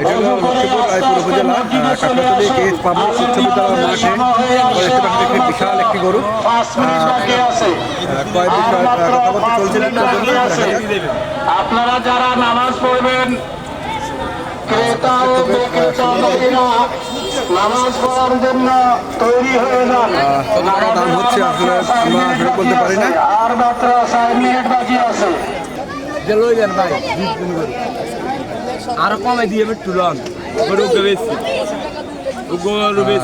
এটা হলো লক্ষ্মীপুর রায়পুর উপজেলা আহ, কাকরাতলী কেএস উচ্চ বিদ্যালয় মাঠে। দেখতে পাচ্ছি একটি বিশাল একটি গরু। পাঁচ মিনিট বাকি আছে। আহ, কয় বিষয় কথাবার্তা চলছিল আপনারা যারা নামাজ পড়বেন ক্রেতা ও বিক্রেতা মহিলা নামাজ পড়ার জন্য তৈরি হয়ে যান। দাম হচ্ছে আসলে আমরা আসলে বলতে পারি না। আর মাত্র ছয় মিনিট বাকি আছে। লই যান ভাই আরও কমে দিয়ে আমি টুলন। রোগে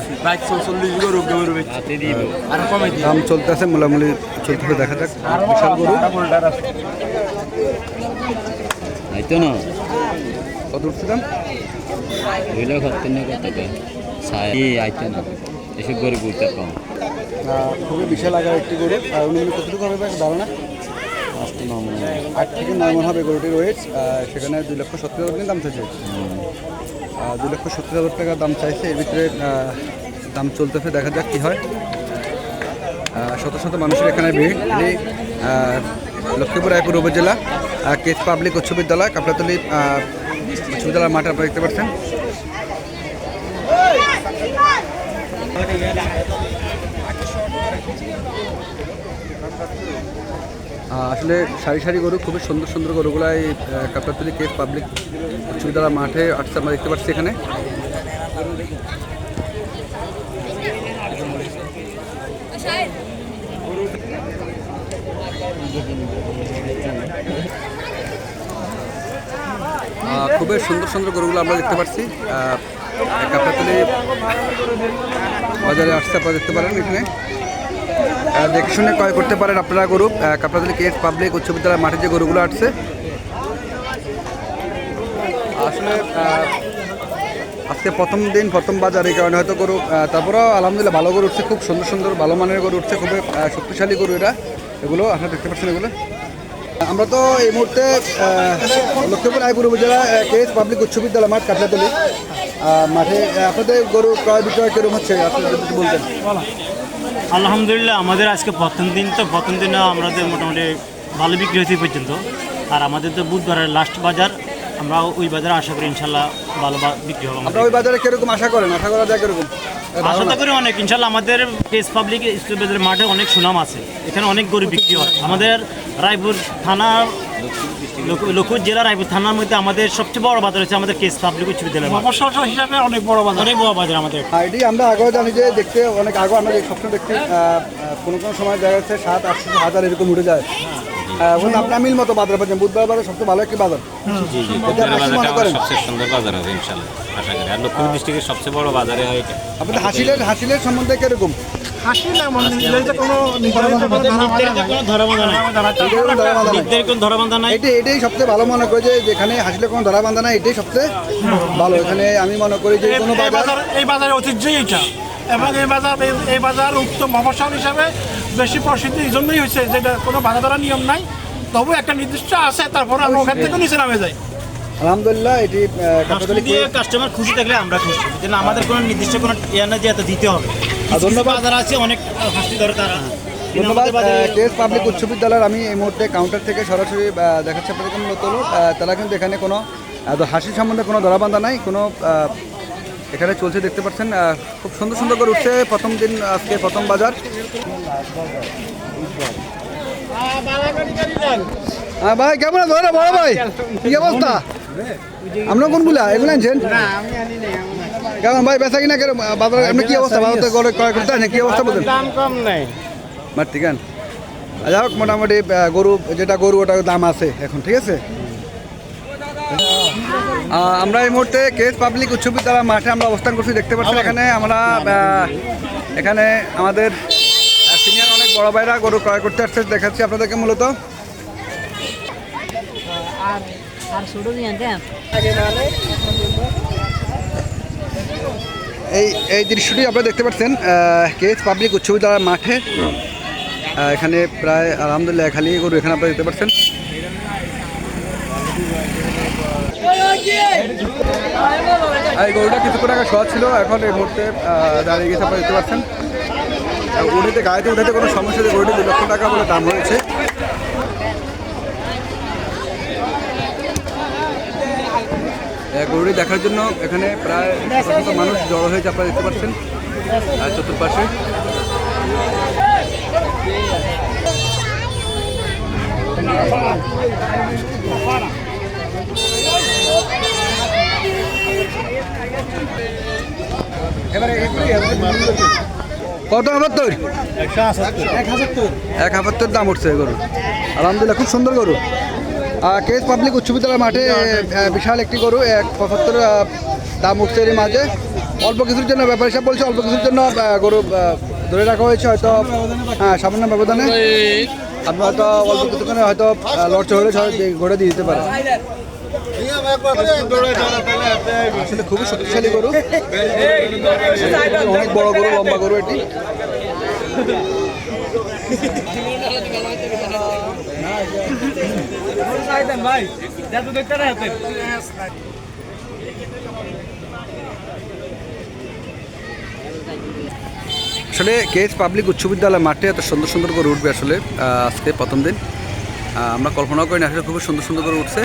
বেশি দাম চলতেছে মোলামুলি চলতে দেখা যাক। বিশাল গরু। তো না। কত উঠছে দুই লাখ সত্তর না কত আইতো না। এসব গরু গুরুত্ব কম। খুবই বিশাল আগার একটি গরু। আর উনি কতটুকু হবে দাঁড়ানো আট থেকে নয় মন হবে গরুটির ওয়েট সেখানে দুই লক্ষ সত্তর হাজার দাম চাইছে। দুই লক্ষ সত্তর হাজার টাকা দাম চাইছে। এর ভিতরে দাম চলতেছে দেখা যাক কী হয়। শত শত মানুষের এখানে ভিড়। এটি লক্ষ্মীপুর রায়পুর উপজেলা কেস পাবলিক উচ্চ বিদ্যালয় কাপড়াতলি উচ্চ বিদ্যালয়ের মাঠে আপনারা দেখতে পাচ্ছেন। আহ, আসলে সারি সারি গরু, খুবই সুন্দর সুন্দর গরুগুলো এই কাপড়াতলি কেস পাবলিক উচ্চ বিদ্যালয় মাঠে আসছে আমরা দেখতে পাচ্ছি এখানে। খুবই সুন্দর সুন্দর গরুগুলো আমরা দেখতে পাচ্ছি। কাপড়াতলি বাজারে আসতে আপনারা দেখতে পারেন এখানে। দেখে শুনে ক্রয় করতে পারেন আপনারা গরু। কাপড়াতলি কেস পাবলিক, উচ্চ বিদ্যালয়ের মাঠে যে গরুগুলো আসছে। আসলে আজকে প্রথম দিন, প্রথম বাজার এই কারণে হয়তো গরু তারপরেও আলহামদুলিল্লাহ ভালো গরু উঠছে, খুব সুন্দর সুন্দর, ভালো মানের গরু উঠছে, খুবই শক্তিশালী গরু এটা। এগুলো, আপনারা দেখতে পাচ্ছেন এগুলো। আমরা তো এই মুহূর্তে লক্ষ্মীপুর রায়পুর উপজেলা কেএস পাবলিক উচ্চ বিদ্যালয়, মাঠ কাটলাতলি মাঠে আপনাদের গরু ক্রয় বিক্রয় কীরকম হচ্ছে? আপনি বলতেন। আলহামদুলিল্লাহ, আমাদের আজকে প্রথম দিন তো, প্রথম দিনে আমাদের মোটামুটি ভালো বিক্রি হয়েছে পর্যন্ত। আর আমাদের তো বুধবারের লাস্ট বাজার। আমরা ওই বাজারে আশা করি ইনশাল্লাহ ভালো বিক্রি হবে আমরা ওই বাজারে কীরকম আশা করেন? আশা করা যায় কীরকম? আশা তো করি অনেক। ইনশাল্লাহ আমাদের পেস পাবলিক স্কুল বাজারের মাঠে অনেক সুনাম আছে। এখানে অনেক গরু বিক্রি হয়। আমাদের রায়পুর থানা লক্ষ্মীপুর জেলা রায়পুর থানার মধ্যে আমাদের সবচেয়ে বড় বাজার হচ্ছে আমাদের কেস পাবলিক উচ্চ বিদ্যালয়। হিসাবে অনেক বড় বাজার। অনেক বড় বাজার আমাদের। আইডি আমরা আগেও জানি যে দেখতে অনেক আগে আমরা সবসময় দেখতে কোনো কোনো সময় দেখা যাচ্ছে সাত আটশো হাজার এরকম উঠে যায়। এখন আপনার মিল মতো বাজার পাচ্ছেন। বুধবার বাজার সবচেয়ে ভালো একটি বাজার। জি জি কি মনে সবচেয়ে সুন্দর বাজার হবে ইনশাল্লাহ আশা করি। আর লক্ষ্মীপুর ডিস্ট্রিক্টের সবচেয়ে বড় বাজারে হয় এটা। হাসিলের হাসিলের সম্বন্ধে কীরকম? এটাই সবচেয়ে ভালো মনে করি যে যেখানে হাসিলের কোনো ধরা বান্ধা নাই এটাই সবচেয়ে ভালো। এখানে আমি মনে করি যে কোনো এই বাজার এই বাজারের ঐতিহ্যই এটা। এবং এই বাজার এই- বাজার উত্তম মফস্বল হিসাবে বেশি প্রসিদ্ধ এই জন্যই হয়েছে যেটা কোনো বাধা ধরা নিয়ম নাই। তবু একটা নির্দিষ্ট আছে তারপরে আমরা ওখান থেকে নিচে নামে যাই। আলহামদুলিল্লাহ এটি দিয়ে কাস্টমার খুশি থাকলে আমরা খুশি। যেন আমাদের কোনো নির্দিষ্ট কোনো ইয়ে না যে এত দিতে হবে। ধন্যবাদ। বাজার আছে অনেক হাসি দরকার কিন্তু ধন্যবাদ আমাদের বাজারে- কেএস পাবলিক উচ্চ বিদ্যালয়ের আমি এই মুহূর্তে কাউন্টার থেকে সরাসরি দেখাচ্ছি আপনাদেরকে মূলত। তারা কিন্তু এখানে কোনো হাসি সম্বন্ধে কোনো ধরাবান্ধা নাই কোনো এখানে চলছে দেখতে পাচ্ছেন খুব সুন্দর সুন্দর করে উঠছে প্রথম দিন আজকে প্রথম বাজার। হ্যাঁ ভাই কেমন আছো? বড় ভাই কি অবস্থা? আপনার কোনগুলা এগুলো আনছেন? কেমন ভাই বেচা কিনা কেরম? বাজার আপনি কি অবস্থা? বাজার থেকে ক্রয় করতে আছেন? কি অবস্থা বলছেন দাম কম নেই। মার ঠিক আছে যাই হোক মোটামুটি গরু যেটা গরু ওটার দাম আছে এখন ঠিক আছে? আমরা এই মুহূর্তে কেস পাবলিক উচ্চ বিদ্যালয় মাঠে আমরা অবস্থান করছি দেখতে পাচ্ছি এখানে আমরা এখানে আমাদের সিনিয়র অনেক বড় ভাইরা গরু ক্রয় করতে আসছে দেখাচ্ছি আপনাদেরকে মূলত। এই এই দৃশ্যটি আপনারা দেখতে পাচ্ছেন কেস পাবলিক উচ্চ বিদ্যালয়ের মাঠে। এখানে প্রায় আলহামদুলিল্লাহ খালি গরু এখানে আপনারা দেখতে পাচ্ছেন। এই গরুটা কিছুক্ষণ আগে শোয়া ছিল, এখন এই মুহূর্তে দাঁড়িয়ে গেছে আপনারা দেখতে পাচ্ছেন। উঠেতে গাড়িতে উঠাতে কোনো সমস্যা নেই, গরুটি দু লক্ষ টাকা বলে দাম হয়েছে গরুটি দেখার জন্য এখানে প্রায় মানুষ জড়ো হয়েছে আপনারা দেখতে পাচ্ছেন, আর চতুর্পাশে। কত আবাত্তর এক আবাত্তর দাম উঠছে গরু। আলহামদুলিল্লাহ খুব সুন্দর গরু। আর কেস পাবলিক উচ্চ বিদ্যালয় মাঠে বিশাল একটি গরু এক পঁচাত্তর দাম উঠছে এর মাঝে। অল্প কিছুর জন্য ব্যাপার সাহেব বলছে অল্প কিছুর জন্য গরু ধরে রাখা হয়েছে হয়তো হ্যাঁ সামান্য ব্যবধানে। আপনি হয়তো অল্প কিছুক্ষণে হয়তো লড়চে হলে ঘরে দিয়ে দিতে পারে। আসলে খুবই শক্তিশালী গরু। অনেক বড় গরু, লম্বা গরু এটি। আসলে কেএস পাবলিক উচ্চ বিদ্যালয় মাঠে এত সুন্দর সুন্দর করে উঠবে আসলে আজকে প্রথম দিন। আমরা কল্পনাও করিনি, আসলে খুবই সুন্দর সুন্দর করে উঠছে।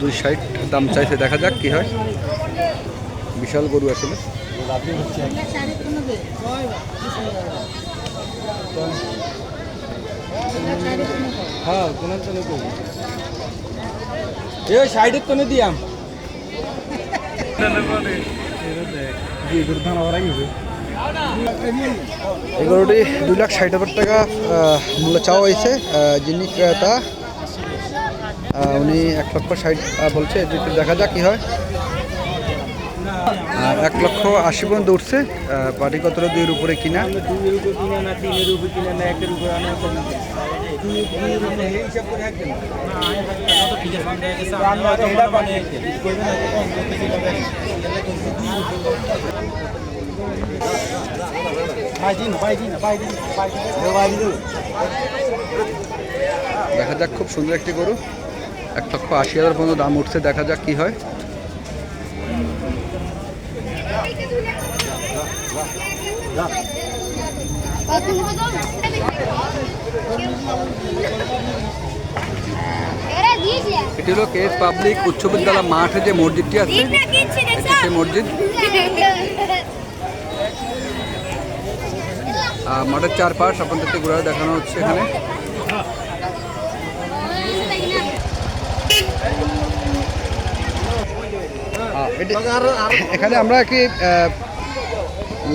দুই ষাট দাম চাইছে দেখা যাক কি হয়। বিশাল গরু আসলে। এ, সাইডের তো দিয়াম এই গরুটি দুই লাখ ষাট হাজার টাকা মূল্য চাওয়া হয়েছে। যিনি ক্রেতা উনি এক লক্ষ ষাট বলছে দেখা যাক কি হয়। এক লক্ষ আশি পর্যন্ত উঠছে পাটি কতটা দুইয়ের উপরে কিনা? দেখা যাক, খুব সুন্দর একটি গরু। এক লক্ষ আশি হাজার পর্যন্ত দাম উঠছে, দেখা যাক কি হয় এরা দিয়েছে এটি হলো কেএস পাবলিক উচ্চ বিদ্যালয় মাঠে যে মসজিদটি আছে। এটি সেই মসজিদ। মাঠের চারপাশ আপনাদেরকে ঘুরে দেখানো হচ্ছে এখানে। এখানে আমরা একটি আহ,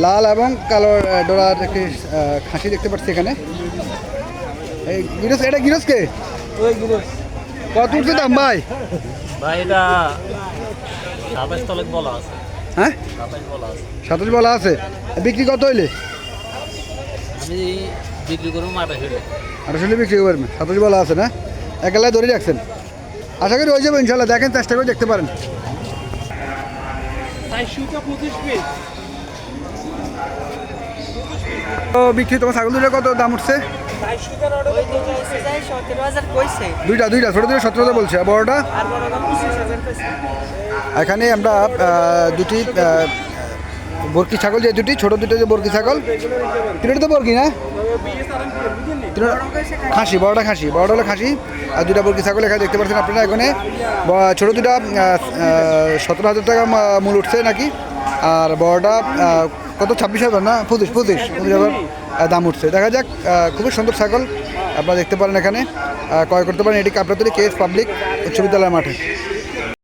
লাল এবং কালো ডোরার একটি খাসি দেখতে পাচ্ছি এখানে। এই গিরস এটা গিরসকে কত উঠছে দাম ভাই? ভাই এটা সাতাশ তলে বলা আছে। হ্যাঁ? সাতাশ বলা আছে। সাতাশ বলা আছে। বিক্রি কত হইলে? আমি বিক্রি করব আঠাশো বিক্রি করবেন। সাতাশ বলা আছে না? একেলায় ধরে রাখছেন। আশা করি হয়ে যাবে ইনশাল্লাহ দেখেন চেষ্টা করে দেখতে পারেন। তো বিক্রি তোমার ছাগল দুটো কত দাম উঠছে? দুইটা দুইটা, ছোটো দুটো সতেরো হাজার বলছে বড়টা? এখানে আমরা দুটি বরকি ছাগল যে দুটি, ছোট দুটো যে বরকি ছাগল। তিনটা তো বরকি না? খাসি, বড়টা খাসি, বড়টা হলো খাসি। আর দুটা বরকি ছাগল এখানে দেখতে পাচ্ছেন আপনারা এখানে। ছোট দুটা সতেরো হাজার টাকা মূল উঠছে নাকি? আর বড়টা কত? ছাব্বিশ হাজার না? পঁচিশ পঁচিশ। পঁচিশ হাজার দাম উঠছে। দেখা যাক খুবই সুন্দর ছাগল। আপনারা দেখতে পারেন এখানে। ক্রয় করতে পারেন। এটি কাপড়াতলি কেএস পাবলিক উচ্চ বিদ্যালয়ের মাঠে।